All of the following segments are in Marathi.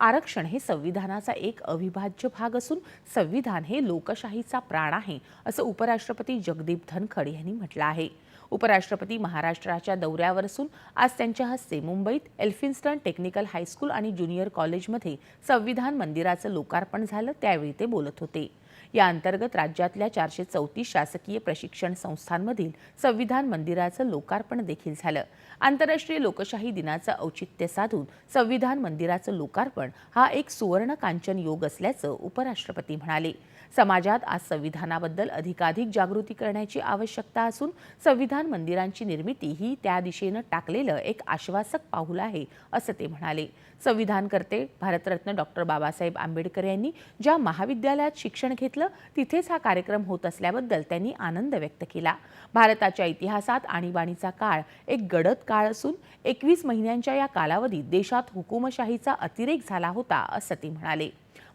आरक्षण हे संविधानाचा एक अविभाज्य भाग असून संविधान हे लोकशाहीचा प्राण आहे असं उपराष्ट्रपती जगदीप धनखड यांनी म्हटलं आहे. उपराष्ट्रपती महाराष्ट्राच्या दौऱ्यावर असून आज त्यांच्या हस्ते मुंबईत एल्फिन्स्टन टेक्निकल हायस्कूल आणि ज्युनियर कॉलेजमध्ये संविधान मंदिराचं लोकार्पण झालं त्यावेळी ते बोलत होते. या अंतर्गत राज्यातल्या चारशे चौतीस शासकीय प्रशिक्षण संस्थांमधील संविधान मंदिराचं लोकार्पण देखील झालं. आंतरराष्ट्रीय लोकशाही दिनाचं औचित्य साधून संविधान मंदिराचं लोकार्पण हा एक सुवर्ण कांचन योग असल्याचं उपराष्ट्रपती म्हणाले. समाजात आज संविधानाबद्दल अधिकाधिक जागृती करण्याची आवश्यकता असून संविधान मंदिरांची निर्मिती ही त्या दिशेनं टाकलेलं एक आश्वासक पाऊल आहे असं ते म्हणाले. संविधानकर्ते भारतरत्न डॉक्टर बाबासाहेब आंबेडकर यांनी ज्या महाविद्यालयात शिक्षण घेतलं तिथेच हा कार्यक्रम होत असल्याबद्दल त्यांनी आनंद व्यक्त केला. भारताच्या इतिहासात आणीबाणीचा काळ एक गडद काळ असून एकवीस महिन्यांच्या या कालावधीत देशात हुकुमशाहीचा अतिरेक झाला होता असं ते म्हणाले.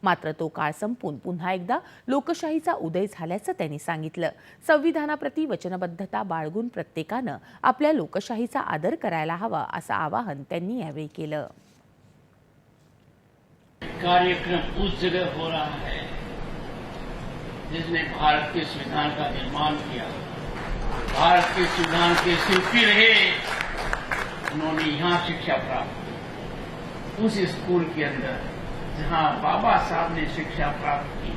मात्र तो काळ संपून पुन्हा एकदा लोकशाहीचा उदय झाल्याचं त्यांनी सांगितलं. संविधानाप्रती वचनबद्धता बाळगून प्रत्येकानं आपल्या लोकशाहीचा आदर करायला हवा असं आवाहन त्यांनी यावेळी केलं. कार्यक्रम उस जगह हो रहा है। जिसने भारत के संविधान का निर्माण किया, भारत के संविधान के शिल्पी रहे, उन्होंने यहाँ शिक्षा प्राप्त की। उस स्कूल के अंदर, जहाँ बाबा साहब ने शिक्षा प्राप्त की,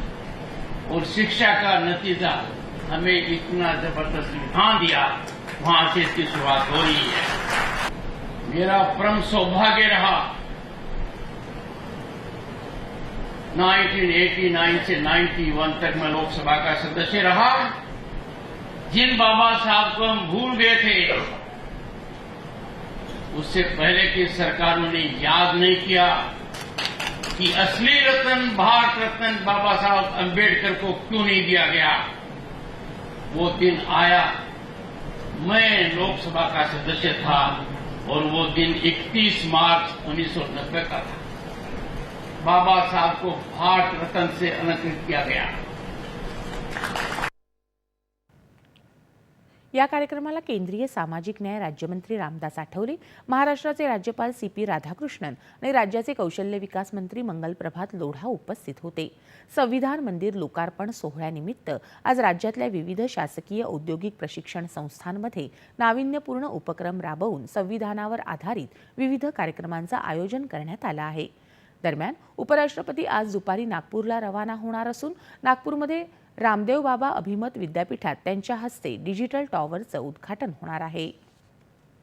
और शिक्षा का नतीजा हमें इतना ज़बरदस्त संविधान दिया, वहाँ से इसकी शुरुआत हो रही है। मेरा परम सौभाग्य रहा 1989 से 91 तक मैं लोकसभा का सदस्य रहा। जिन बाबा साहब को हम भूल गए थे, उससे पहले की सरकारों ने याद नहीं किया कि असली रत्न, भारत रत्न बाबा साहब अंबेडकर को क्यों नहीं दिया गया। वो दिन आया, मैं लोकसभा का सदस्य था और वो दिन 31 मार्च 1990 का था। बाबा साहब को भारत रत्न से अलंकृत किया गया। या कार्यक्रमाला केंद्रीय सामाजिक न्याय राज्यमंत्री रामदास आठवले महाराष्ट्राचे राज्यपाल सी पी राधाकृष्णन आणि राज्याचे कौशल्य विकास मंत्री मंगल प्रभात लोढा उपस्थित होते. संविधान मंदिर लोकार्पण सोहळ्यानिमित्त आज राज्यातल्या विविध शासकीय औद्योगिक प्रशिक्षण संस्थांमध्ये नाविन्यपूर्ण उपक्रम राबवून संविधानावर आधारित विविध कार्यक्रमांचं आयोजन करण्यात आलं आहे. दरम्यान उपराष्ट्रपती आज दुपारी नागपूरला रवाना होणार असून नागपूरमध्ये रामदेव बाबा अभिमत विद्यापीठात त्यांच्या हस्ते डिजिटल टॉवरचं उद्घाटन होणार आहे.